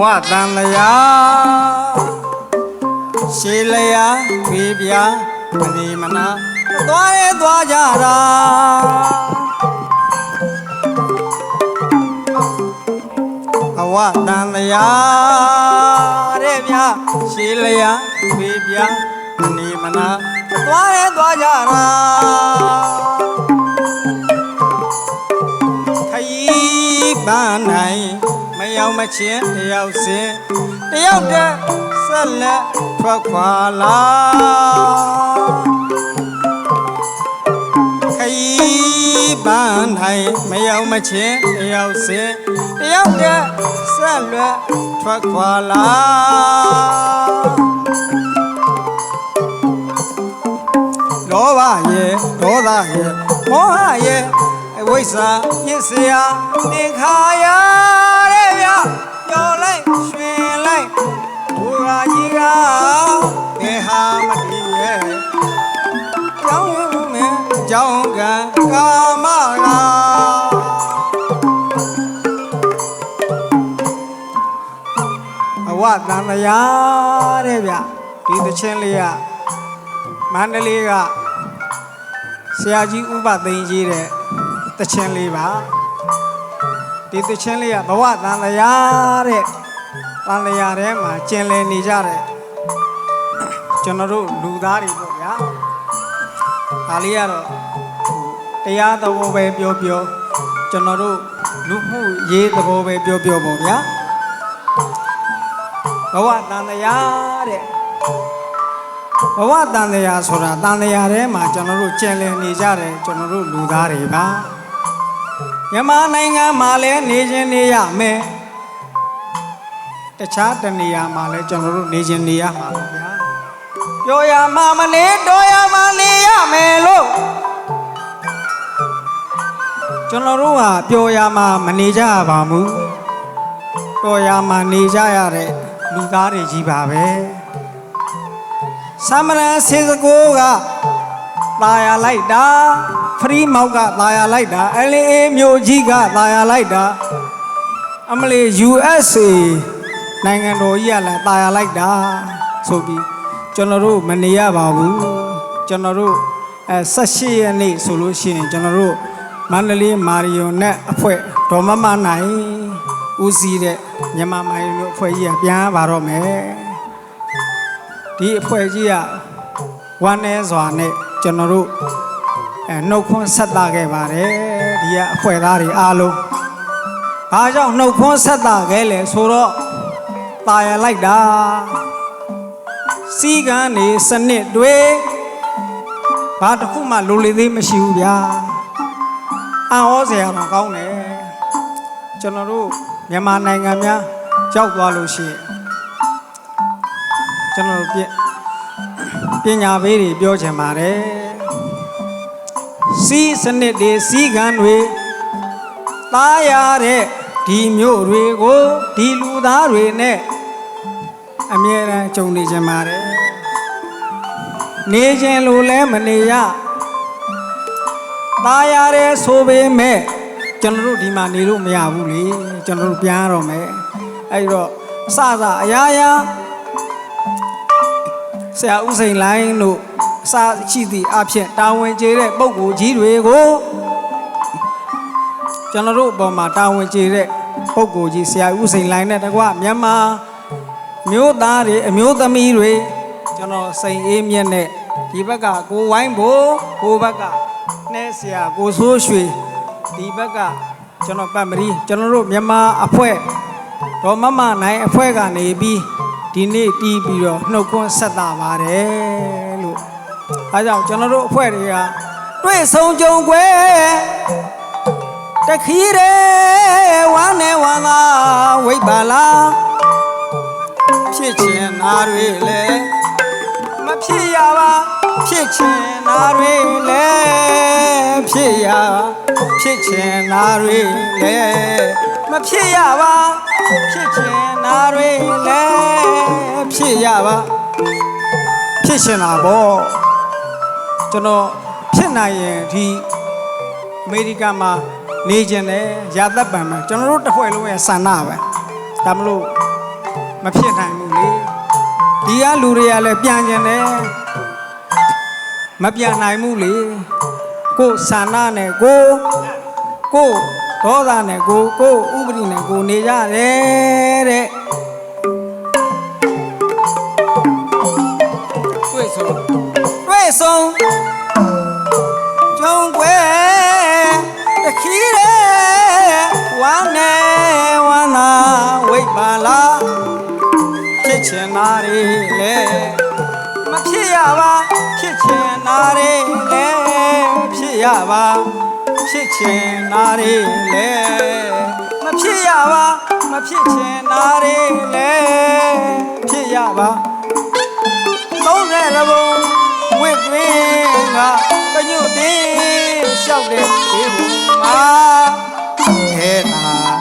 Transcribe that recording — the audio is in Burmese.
ဝတန်လျာရှေးလျာဝေပြာမဒီမနာသွားရဲသွားကြတာဘဝတန်လျာတဲ့ဗျာရှေးလျာဝေပြာမဒီမနာသွားရဲသွားကြတာခยีပန်းနိုင်မ ရောက်မချင်းတယောက်စင်တယောက်တည်းဆက်လက်ထွက်ခွာလာခยีပန်းနိုင်မရောက်မချင်းတယောက်စင်တယောက်တည်းဆက်လက်ထွက်ခွာလာလောဘရဲ့ဒေါသရဲ့မောဟရဲ့အဝိဇ္ဇာညစ်စရာသင်္ခါရတဲ့ဗျပျော်လိုက် ရွှင်လိုက်ဘူရာကြီးကဘယ်ဟာမတည်ရဲ့ကြောင်းဝမင်းကြောင်းကံကာမကအဝတန်တရားတဲ့ဗျဒီသချင်းလေးကမန္တလေးကဆရာကြီးဥပသိန်းကြီးတဲ့တခြင်းလေးပါဒီတခြင်းလေးကဘဝတန်လျာတဲ့ တန်လျာထဲမှာကျင်လည်နေကြတဲ့ကျွန်တော်တို့လူသားတွေပေါ့ဗျာဒါလေးကတော့ဟိုတရားသဘောပဲပြောပြောကျွန်တော်တို့လူမှုရေးသဘောပဲပြောပြောပေါ့ဗျာဘဝတန်လျာတဲ့ဘဝတန်တရားဆိုတာတန်တရားထဲမှာကျွန်တော်တို့ကျင်လည်နေကြတယ်ကျွန်တော်တို့လူသားတွေပါမြန်မာနိုင်ငံမှာလည်းနေခြင်းနေရမယ် တခြားတနေရာမှာလည်းကျွန်တော်တို့နေခြင်းနေရမှာပါဗျာပြောရမှာမနေတော့ရမှာနေရမယ်လို့ကျွန်တော်တို့ဟာပြောရမှာမနေကြပါဘူးတော်ရမှာနေကြရတဲ့လူသားတွေကြီးပါပဲ သမရန်စေစကိုကตายရလိုက်တာဖရီမောက်ကตายရလိုက်တာအလင်းအေးမြို့ကြီးကตายရလိုက်တာအမလီ USA နိုင်ငံတော်ကြီးကလည်းตายရလိုက်တာဆိုပြီးကျွန်တော်တို့မနေရပါဘူးကျွန်တော်တို့အဲ18ရက်နေ့ဆိုလို့ရှိရင်ကျွန်တော်တို့မန္တလေးမာရီယွန်နဲ့အဖွဲ့ဒေါ်မမနိုင်ဦးစီးတဲ့မြန်မာမာရီယွန်အဖွဲ့ကြီးကပြန်ပါတော့မယ် ဒီအဖွဲ့ကြီးကဝမ်းနေစွာနဲ့ကျွန်တော်တို့အဲနှုတ်ခွန်းဆက်တာခဲ့ပါတယ်ဒီကအဖွဲ့သားတွေအားလုံးဘာကြောင့်နှုတ်ခွန်းဆက်တာခဲ့လဲဆိုတော့ ตายရလိုက်တာစီကံနေစနစ်တွေဘာတစ်ခုမှလိုလေသေးမရှိဘူးဗျာအံ့ဩစရာတော့ကောင်းတယ်ကျွန်တော်တို့မြန်မာနိုင်ငံများရောက်သွားလို့ရှိရင် ကျွန်တော်တို့ပြပညာပေးတွေပြောချင်ပါတယ်စီးစနစ်တွေစီးကံတွေသားရတဲ့ဒီမျိုးတွေကိုဒီလူသားတွေနဲ့ အမြဲတမ်းကြုံနေကြပါတယ်နေခြင်းလို့လဲမနေရသားရတဲ့ဆိုပေမဲ့ကျွန်တော်တို့ဒီမှာနေလို့မရဘူးလေကျွန်တော်တို့ပြန်ရတော့မယ်အဲ့ဒီတော့အစစအရာရာဆရာဦးစိန်လိုင်းတို့အစာရှိသည့်အဖြစ်တာဝန်ကျေတဲ့ပုံကိုယ်ကြီးတွေကိုကျွန်တော်တို့အပေါ်မှာတာဝန်ကျေတဲ့ပုံကိုယ်ကြီးဆရာဦးစိန်လိုင်းနဲ့တကွမြန်မာ မျိုးသားတွေအမျိုးသမီးတွေကျွန်တော်စိန်အေးမြင့်နဲ့ဒီဘက်ကကိုဝိုင်းဖို့ဟိုဘက်ကနှဲဆရာကိုဆိုးရွှေဒီဘက်ကကျွန်တော်ပတ်မရီကျွန်တော်တို့မြန်မာအဖွဲ့ဒေါ်မမနိုင်အဖွဲ့ကနေပြီးဒီနေ့တီးပြီးတော့နှုတ်ခွန်းဆက်တာပါတယ်လို့အဲကြောင့်ကျွန်တော်တို့အဖွဲ့တွေကတွေ့ဆုံကြုံွယ်တခီးရဲဝမ်းနဲ့ဝမ်းသာဝိတ်ပါလား ဖြစ်ချင်နာတွေလည်းမဖြစ်ရပါဖြစ်ချင်နာတွေလည်းဖြစ်ရဖြစ်ချင်နာတွေလည်းမဖြစ်ရပါဖြစ်ချင်နာတွေလည်းဖြစ်ရပါဖြစ်ချင်တာပေါ့ကျွန်တော်ဖြစ်နိုင်ရင်ဒီအမေရိကန်မှာနေကျင်တယ်ရာသက်ပံမှာကျွန်တော်တို့တစ်ဖွဲ့လုံးရဲ့ဆန္ဒပဲဒါမလို့မဖြစ်နိုင်ဘူးလေ ဒီကလူတွေကလည်းပြန်ကျင်တယ်မပြန်နိုင်ဘူးလေကိုယ်ဆန္ဒနဲ့ကိုယ်ကိုယ်ဒေါသနဲ့ကိုယ်ကိုယ်ဥပဒေနဲ့ကိုယ်နေကြတယ်တဲ့တွေ့ နာရီလေမဖြစ်ရပါဖြစ်ချင်နာရီလေဖြစ်ရပါဖြစ်ချင်နာရီလေမဖြစ်ရပါမဖြစ်ချင်နာရီလေဖြစ်ရပါ30ရဘုံဝစ်တွင်ကကညွတ်တင်းလျှောက်တဲ့ဒီဘုံမှာဟဲ့တာ